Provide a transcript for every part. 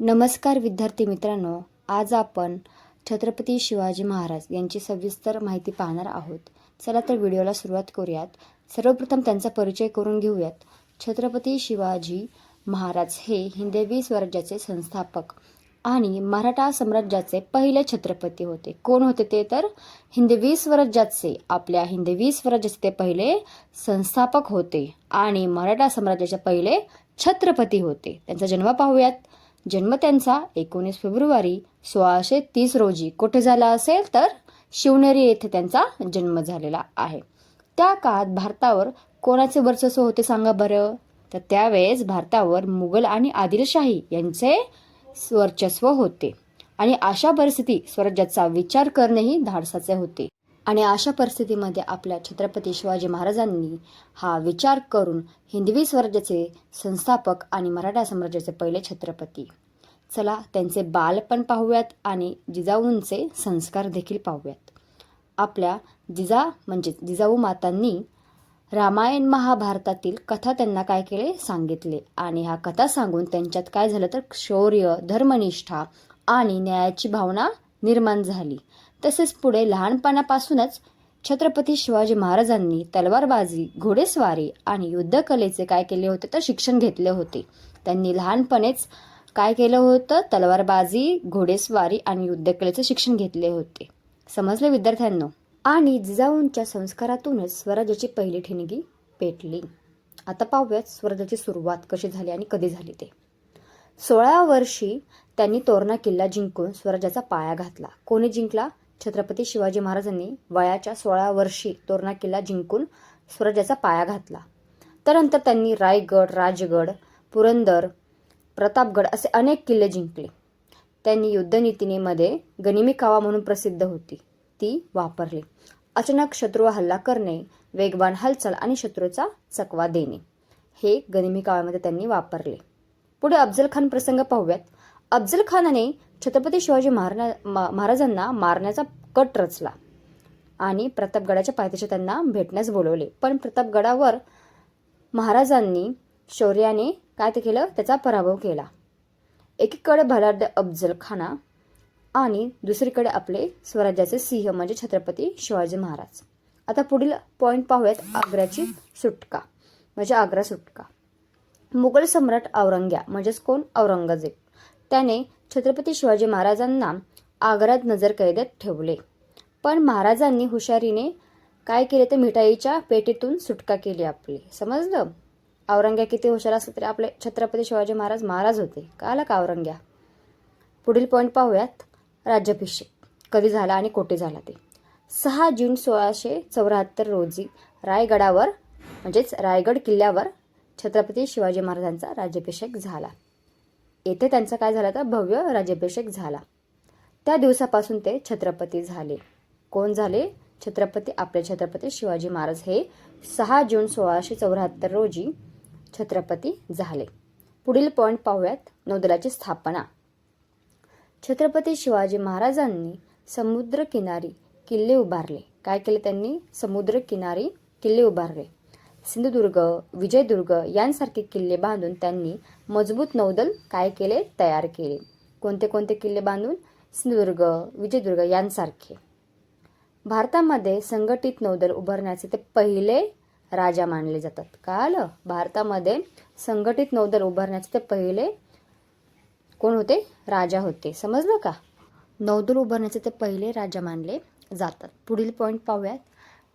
नमस्कार विद्यार्थी मित्रांनो आज आपण छत्रपती शिवाजी महाराज यांची सविस्तर माहिती पाहणार आहोत. चला तर व्हिडिओला सुरुवात करूयात. सर्वप्रथम त्यांचा परिचय करून घेऊयात. छत्रपती शिवाजी महाराज हे हिंदवी स्वराज्याचे संस्थापक आणि मराठा साम्राज्याचे पहिले छत्रपती होते. कोण होते ते तर? हिंदवी स्वराज्याचे आपल्या हिंदवी स्वराज्याचे ते पहिले संस्थापक होते आणि मराठा साम्राज्याचे पहिले छत्रपती होते. त्यांचा जन्म पाहूयात. जन्म त्यांचा एकोणीस फेब्रुवारी सोळाशे तीस रोजी. कुठे झाला असेल तर शिवनेरी येथे त्यांचा जन्म झालेला आहे. त्या काळात भारतावर कोणाचे वर्चस्व होते सांगा बरं? तर त्यावेळेस भारतावर मुघल आणि आदिलशाही यांचे वर्चस्व होते. आणि अशा परिस्थिती स्वराज्याचा विचार करणेही धाडसाचे होते. आणि अशा परिस्थितीमध्ये आपल्या छत्रपती शिवाजी महाराजांनी हा विचार करून हिंदवी स्वराज्याचे संस्थापक आणि मराठा साम्राज्याचे पहिले छत्रपती. चला त्यांचे बालपण पाहूयात आणि जिजाऊंचे संस्कार देखील पाहूयात. आपल्या जिजा म्हणजे जिजाऊ मातांनी रामायण महाभारतातील कथा त्यांना काय केले? सांगितले. आणि ह्या कथा सांगून त्यांच्यात काय झालं तर शौर्य धर्मनिष्ठा आणि न्यायाची भावना निर्माण झाली. तसेच पुढे लहानपणापासूनच छत्रपती शिवाजी महाराजांनी तलवारबाजी घोडेस्वारी आणि युद्धकलेचे काय केले होते तर शिक्षण घेतले होते. त्यांनी लहानपणेच काय केलं होतं? तलवारबाजी घोडेस्वारी आणि युद्धकलेचे शिक्षण घेतले होते. समजले विद्यार्थ्यांनो? आणि जिजाऊंच्या संस्कारातूनच स्वराज्याची पहिली ठिणगी पेटली. आता पाहूयात स्वराज्याची सुरुवात कशी झाली आणि कधी झाली ते. सोळा वर्षी त्यांनी तोरणा किल्ला जिंकून स्वराज्याचा पाया घातला. कोणी जिंकला? छत्रपती शिवाजी महाराजांनी वयाच्या सोळा वर्षी तोरणा किल्ला जिंकून स्वराज्याचा पाया घातला. त्यानंतर त्यांनी रायगड राजगड पुरंदर प्रतापगड असे अनेक किल्ले जिंकले. त्यांनी युद्धनीतीनेमध्ये गनिमी कावा म्हणून प्रसिद्ध होती. ती वापरली. अचानक शत्रू हल्ला करणे वेगवान हालचाल आणि शत्रूचा चकवा देणे हे गनिमी काव्यामध्ये त्यांनी वापरले. पुढे अफजल खान प्रसंग पाहूयात. अफजल खानाने छत्रपती शिवाजी महाराज महाराजांना मारण्याचा कट रचला. आणि प्रतापगडाच्या पायथ्याशी त्यांना भेटण्यास बोलवले. पण प्रतापगडावर महाराजांनी शौर्याने काय ते केलं? त्याचा पराभव केला. एकीकडे भलाढ्य अफजलखाना आणि दुसरीकडे आपले स्वराज्याचे सिंह म्हणजे छत्रपती शिवाजी महाराज. आता पुढील पॉईंट पाहूयात आग्र्याची सुटका म्हणजे आग्रा सुटका. मुघल सम्राट औरंग्या म्हणजेच कोण? औरंगजेब. त्याने छत्रपती शिवाजी महाराजांना आग्र्यात नजरकैदेत ठेवले. पण महाराजांनी हुशारीने काय केले तर मिठाईच्या पेटीतून सुटका केली आपली. समजलं? औरंग्या किती हुशार असलं तरी आपले छत्रपती शिवाजी महाराज महाराज होते. काला का औरंग्या? पुढील पॉईंट पाहूयात. राज्याभिषेक. कधी झाला आणि कोठे झाला ते? सहा जून सोळाशे चौऱ्याहत्तर रोजी रायगडावर म्हणजेच रायगड किल्ल्यावर छत्रपती शिवाजी महाराजांचा राज्याभिषेक झाला. येथे त्यांचा काय झाला तर भव्य राज्याभिषेक झाला. त्या दिवसापासून ते छत्रपती झाले. कोण झाले? छत्रपती आपले छत्रपती शिवाजी महाराज. हे सहा जून सोळाशे चौऱ्याहत्तर रोजी छत्रपती झाले. पुढील पॉईंट पाहूयात. नौदलाची स्थापना. छत्रपती शिवाजी महाराजांनी समुद्रकिनारी किल्ले उभारले. काय केले त्यांनी? समुद्रकिनारी किल्ले उभारले. सिंधुदुर्ग विजयदुर्ग यांसारखे किल्ले बांधून त्यांनी मजबूत नौदल काय केले? तयार केले. कोणते कोणते किल्ले बांधून? सिंधुदुर्ग विजयदुर्ग यांसारखे. भारतामध्ये संघटित नौदल उभारण्याचे ते पहिले राजा मानले जातात. का आलं? भारतामध्ये संघटित नौदल उभारण्याचे ते पहिले कोण होते? राजा होते. समजलं का? नौदल उभारण्याचे ते पहिले राजा मानले जातात. पुढील पॉईंट पाहूयात.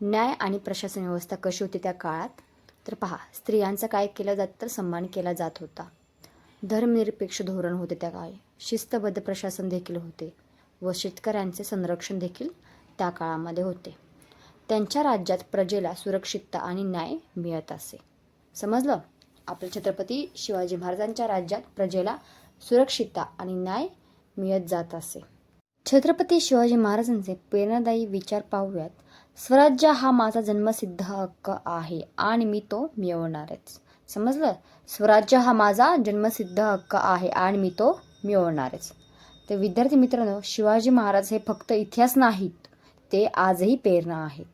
न्याय आणि प्रशासन व्यवस्था कशी होती त्या काळात? तर पहा स्त्रियांचा काय केलं जात? तर सन्मान केला जात होता. धर्मनिरपेक्ष धोरण होते त्या काळी. शिस्तबद्ध प्रशासन देखील होते व शेतकऱ्यांचे संरक्षण देखील त्या काळामध्ये होते. त्यांच्या राज्यात प्रजेला सुरक्षितता आणि न्याय मिळत असे. समजलं? आपल्या छत्रपती शिवाजी महाराजांच्या राज्यात प्रजेला सुरक्षितता आणि न्याय मिळत जात असे. छत्रपती शिवाजी महाराजांचे प्रेरणादायी विचार पाहूयात. स्वराज्य हा माझा जन्मसिद्ध हक्क आहे आणि मी तो मिळवणारच. समजलं? स्वराज्य हा माझा जन्मसिद्ध हक्क आहे आणि मी तो मिळवणारच. तर विद्यार्थी मित्रांनो शिवाजी महाराज हे फक्त इतिहास नाहीत ते आजही प्रेरणा आहेत.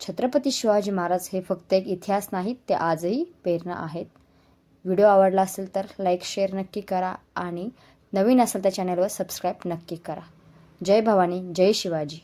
छत्रपती शिवाजी महाराज हे फक्त एक इतिहास नाहीत ते आजही प्रेरणा आहेत. व्हिडिओ आवडला असेल तर लाईक शेअर नक्की करा आणि नवीन असेल त्या चॅनलवर सबस्क्राईब नक्की करा. जय भवानी जय शिवाजी.